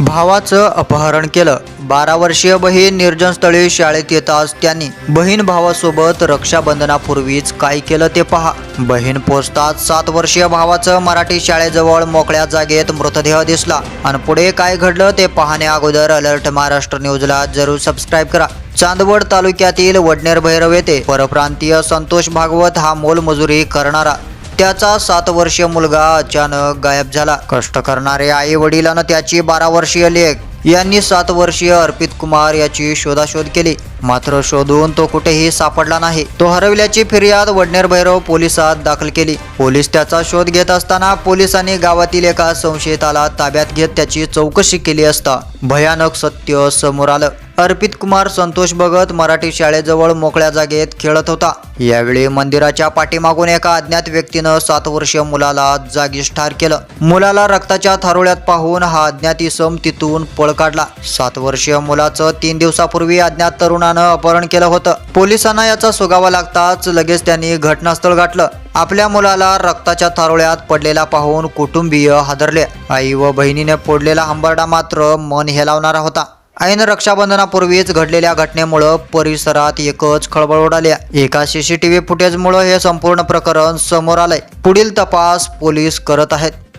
भावाचं अपहरण केलं. बारा वर्षीय बहीण निर्जनस्थळी शाळेत येताच त्यांनी बहीण भावासोबत रक्षाबंधनापूर्वीच काय केलं ते पहा. बहीण पोचताच सात वर्षीय भावाचं मराठी शाळेजवळ मोकळ्या जागेत मृतदेह दिसला. आणि पुढे काय घडलं ते पाहण्या अगोदर अलर्ट महाराष्ट्र न्यूजला जरूर सबस्क्राईब करा. चांदवड तालुक्यातील वडनेर भैरव येथे परप्रांतीय संतोष भागवत हा मोलमजुरी करणारा. त्याचा सात वर्षीय मुलगा अचानक गायब झाला. कष्ट करणारे आई वडिलांना त्याची बारा वर्षीय लेख यांनी सात वर्षीय अर्पित कुमार याची शोधाशोध केली. मात्र शोधून तो कुठेही सापडला नाही. तो हरवल्याची फिर्याद वडनेर भैरव पोलिसात दाखल केली. पोलीस त्याचा शोध घेत असताना पोलिसांनी गावातील एका संशयिताला ताब्यात घेत त्याची चौकशी केली असता. भयानक सत्य समोर आलं. अर्पित कुमार संतोष भगत मराठी शाळेजवळ मोकळ्या जागेत खेळत होता. यावेळी मंदिराच्या पाठीमागून एका अज्ञात व्यक्तीनं सात वर्षीय मुलाला जागीच ठार केलं. मुलाला रक्ताच्या थारोळ्यात पाहून हा अज्ञात इसम तिथून पळ काढला. सात वर्षीय मुलाचं तीन दिवसापूर्वी अज्ञात तरुणानं अपहरण केलं होतं. पोलिसांना याचा सुगावा लागताच लगेच त्यांनी घटनास्थळ गाठलं. आपल्या मुलाला रक्ताच्या थारोळ्यात पडलेला पाहून कुटुंबीय हादरले. आई व बहिणीने फोडलेला हंबरडा मात्र मन हेलावणारा होता. ऐन रक्षाबंधनापूर्वीच घडलेल्या घटनेमुळं परिसरात एकच खळबळ उडाली एका सीसीटीव्ही फुटेजमुळं हे संपूर्ण प्रकरण समोर आलंय. पुढील तपास पोलीस करत आहेत.